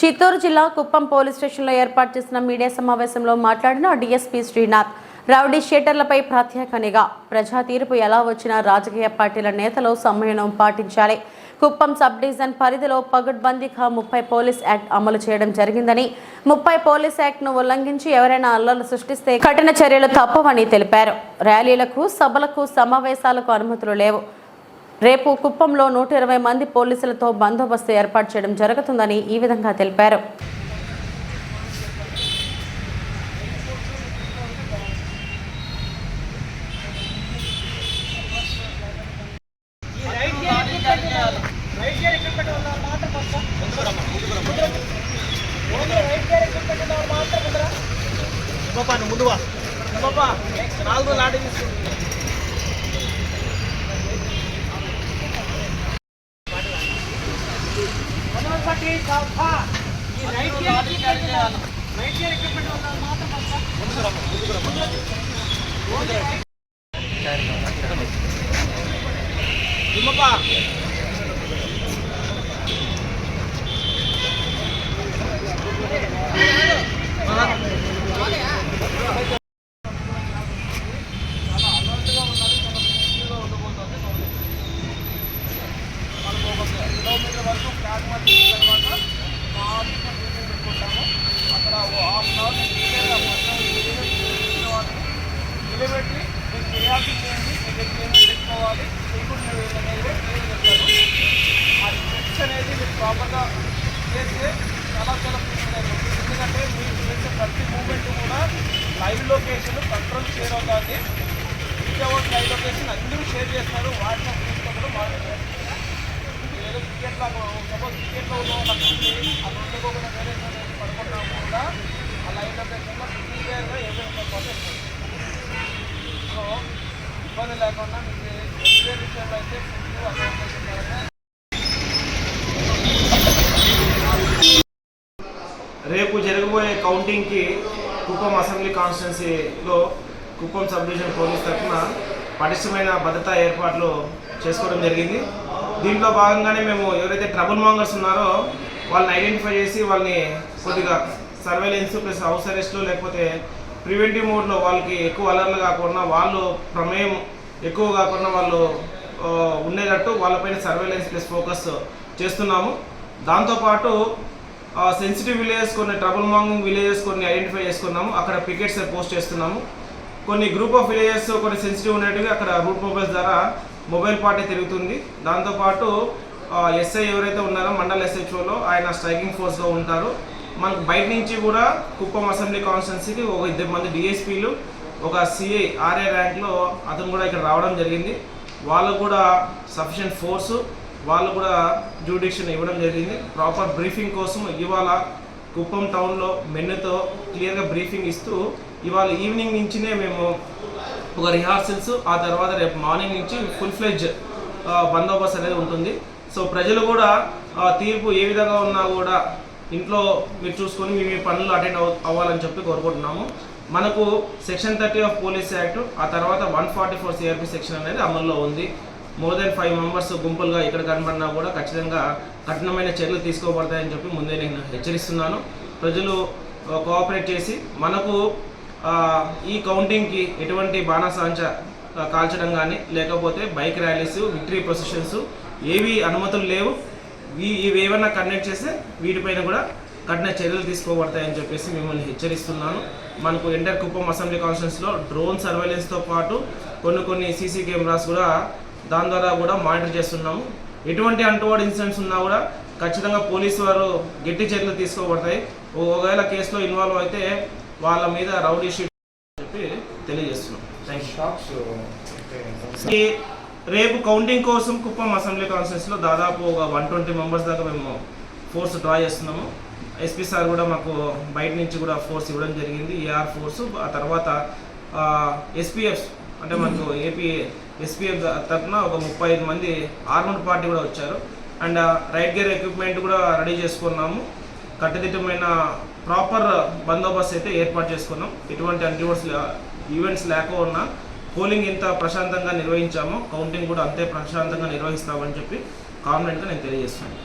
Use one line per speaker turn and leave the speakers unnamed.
చిత్తూరు జిల్లా కుప్పం పోలీస్ స్టేషన్లో ఏర్పాటు చేసిన మీడియా సమావేశంలో మాట్లాడిన డీఎస్పీ శ్రీనాథ్ రౌడీ షీటర్లపై ప్రత్యేక నిఘా. ప్రజా తీర్పు ఎలా వచ్చినా రాజకీయ పార్టీల నేతలు సంయమనం పాటించాలి. కుప్పం సబ్ డివిజన్ పరిధిలో పగడ్బందీగా ముప్పై పోలీస్ యాక్ట్ అమలు చేయడం జరిగిందని ముప్పై పోలీస్ యాక్ట్ను ఉల్లంఘించి ఎవరైనా అల్లర్లు సృష్టిస్తే కఠిన చర్యలు తప్పవని తెలిపారు. ర్యాలీలకు సభలకు సమావేశాలకు అనుమతులు లేవు. రేపు కుప్పంలో నూట ఇరవై మంది పోలీసులతో బందోబస్తు ఏర్పాటు చేయడం జరుగుతుందని ఈ విధంగా తెలిపారు.
రైట్ నాలుగు ఎక్విప్మెంట్ తీసుకుంటుంది మాత్రం కొంచెం ఓన్లీ రైట్ గేర్ ఎక్విప్మెంట్ ఉన్న వాళ్ళు మాత్రం ముందర బాబా నువ్వు ముందువా బాబా నాలుగు లాంటి తీసుకుంటుంది ఈ right gear equipment right gear equipment ఉన్న వాళ్ళు మాత్రం కొంచెం ఓన్లీ రైట్ నిమ్మపా కిలోమీటర్ వరకు ఫ్లాగ్ మార్క్ చేసిన తర్వాత మా ఆఫీస్లో మీటింగ్ పెట్టుకుంటాము అక్కడ ఓ హాఫ్ అన్ అవర్ క్లియర్గా మొత్తం నిలబెట్టి మీరు చేయాల్సి చేయండి మీరు ఏమి పెట్టుకోవాలి చేయకుండా అనేది కూడా క్లియర్ చెప్తారు ఆ స్టెప్స్ అనేది మీరు ప్రాపర్గా చేస్తే చాలా చాలా ఎందుకంటే మీరు చేసే ప్రతి మూమెంట్ కూడా లైవ్ లొకేషన్ కంట్రోల్ షేర్ అవుతుంది వితౌట్ లైవ్ లొకేషన్ అందరూ షేర్ చేస్తారు. వాట్సాప్ గ్రూప్లో కూడా మాట్లాడారు ఏదో క్రికెట్లో సపోజ్ క్రికెట్లో ఉన్న వాళ్ళకి ఆ రెండుకోకుండా వేరే చోట పడుకున్నా కూడా ఆ లైవ్ లొకేషన్లో క్లియర్గా ఏమైనా ప్రాసెస్ సో ఇబ్బంది లేకుండా మీకు ఏ విషయంలో అయితే ఫుడ్
జరగబోయే కౌంటింగ్కి కుప్పం అసెంబ్లీ కాన్స్టిట్యున్సీలో కుప్పం సబ్ డివిజన్ పోలీస్ తరఫున పటిష్టమైన భద్రతా ఏర్పాట్లు చేసుకోవడం జరిగింది. దీంట్లో భాగంగానే మేము ఎవరైతే ట్రబుల్ మాంగర్స్ ఉన్నారో వాళ్ళని ఐడెంటిఫై చేసి వాళ్ళని కొద్దిగా సర్వేలెన్స్ ప్లస్ హౌస్ అరెస్ట్లు లేకపోతే ప్రివెంటివ్ మోడ్లో వాళ్ళకి ఎక్కువ అలర్లు కాకుండా వాళ్ళు ప్రమేయం ఎక్కువ కాకుండా వాళ్ళు ఉండేటట్టు వాళ్ళపైన సర్వేలెన్స్ ప్లస్ ఫోకస్ చేస్తున్నాము. దాంతోపాటు సెన్సిటివ్ విలేజెస్ కొన్ని ట్రబుల్ మాంగింగ్ విలేజెస్ కొన్ని ఐడెంటిఫై చేసుకున్నాము. అక్కడ పికెట్స్ పోస్ట్ చేస్తున్నాము. కొన్ని గ్రూప్ ఆఫ్ విలేజెస్ కొన్ని సెన్సిటివ్ ఉన్నట్టుగా అక్కడ రూట్ మొబైల్స్ ద్వారా మొబైల్ పార్టీ తిరుగుతుంది. దాంతోపాటు ఎస్ఐ ఎవరైతే ఉన్నారో మండల్ ఎస్హెచ్ఓలో ఆయన స్ట్రైకింగ్ ఫోర్స్లో ఉంటారు. మనకు బయట నుంచి కూడా కుప్పం అసెంబ్లీ కాన్స్టిట్యున్సీకి ఒక ఇద్దరు మంది డిఎస్పీలు ఒక సిఐ ఆర్ఏ ర్యాంక్లో అతను కూడా ఇక్కడ రావడం జరిగింది. వాళ్ళకు కూడా సఫిషియెంట్ ఫోర్సు వాళ్ళు కూడా జ్యూడిక్షన్ ఇవ్వడం జరిగింది. ప్రాపర్ బ్రీఫింగ్ కోసం ఇవాళ కుప్పం టౌన్లో మెన్నుతో క్లియర్గా బ్రీఫింగ్ ఇస్తూ ఇవాళ ఈవినింగ్ నుంచినే మేము ఒక రిహార్సల్స్ ఆ తర్వాత రేపు మార్నింగ్ నుంచి ఫుల్ ఫ్లెజ్ బందోబస్తు అనేది ఉంటుంది. సో ప్రజలు కూడా తీర్పు ఏ విధంగా ఉన్నా కూడా ఇంట్లో మీరు చూసుకొని మీ మీ పనులు అటెండ్ అవ్వాలని చెప్పి కోరుకుంటున్నాము. మనకు section thirty of police act ఆ తర్వాత one forty four CRP section అనేది అమల్లో ఉంది. మోర్ దెన్ ఫైవ్ మెంబర్స్ గుంపులుగా ఇక్కడ కనబడినా కూడా ఖచ్చితంగా కఠినమైన చర్యలు తీసుకోబడతాయని చెప్పి ముందే నేను హెచ్చరిస్తున్నాను. ప్రజలు కోఆపరేట్ చేసి మనకు ఈ కౌంటింగ్కి ఎటువంటి బాణాసాంచ కాల్చడం కానీ లేకపోతే బైక్ ర్యాలీస్ విక్టరీ ప్రొసెషన్స్ ఏవి అనుమతులు లేవు. ఈ- ఇవి ఏమైనా కండక్ట్ చేస్తే వీటిపైన కూడా కఠిన చర్యలు తీసుకోబడతాయని చెప్పేసి మిమ్మల్ని హెచ్చరిస్తున్నాను. మనకు ఎంటర్ కుప్పం అసెంబ్లీ కాన్స్టిట్యూన్స్లో డ్రోన్ సర్వేలెన్స్తో పాటు కొన్ని కొన్ని సీసీ కెమెరాస్ కూడా దాని ద్వారా కూడా మానిటర్ చేస్తున్నాము. ఎటువంటి అంటువాడు ఇన్సిడెంట్స్ ఉన్నా కూడా ఖచ్చితంగా పోలీసు వారు గట్టి చర్యలు తీసుకోబడతాయి. ఒకవేళ కేసులో ఇన్వాల్వ్ అయితే వాళ్ళ మీద రౌడీ షీట్ చెప్పి తెలియజేస్తున్నాం. ఈ రేపు కౌంటింగ్ కోసం కుప్పం అసెంబ్లీ కాన్స్టిట్యూన్సీలో దాదాపు ఒక వన్ ట్వంటీ మెంబర్స్ దాకా మేము ఫోర్స్ డ్రా చేస్తున్నాము. ఎస్పీ సార్ కూడా మాకు బయట నుంచి కూడా ఫోర్స్ ఇవ్వడం జరిగింది. ఏఆర్ ఫోర్స్ ఆ తర్వాత ఎస్పీఎఫ్ అంటే మనకు ఏపీ ఎస్పీఎఫ్ తరఫున ఒక ముప్పై ఐదు మంది ఆర్మడ్ పార్టీ కూడా వచ్చారు. అండ్ రైట్ గేర్ ఎక్విప్మెంట్ కూడా రెడీ చేసుకున్నాము. కట్టుదిట్టమైన ప్రాపర్ బందోబస్తు అయితే ఏర్పాటు చేసుకున్నాం. ఎటువంటి అంటివర్స్ ఈవెంట్స్ లేకుండా పోలింగ్ ఇంత ప్రశాంతంగా నిర్వహించామో. కౌంటింగ్ కూడా అంతే ప్రశాంతంగా నిర్వహిస్తామని చెప్పి కాన్ఫిడెంట్గా నేను తెలియజేస్తాను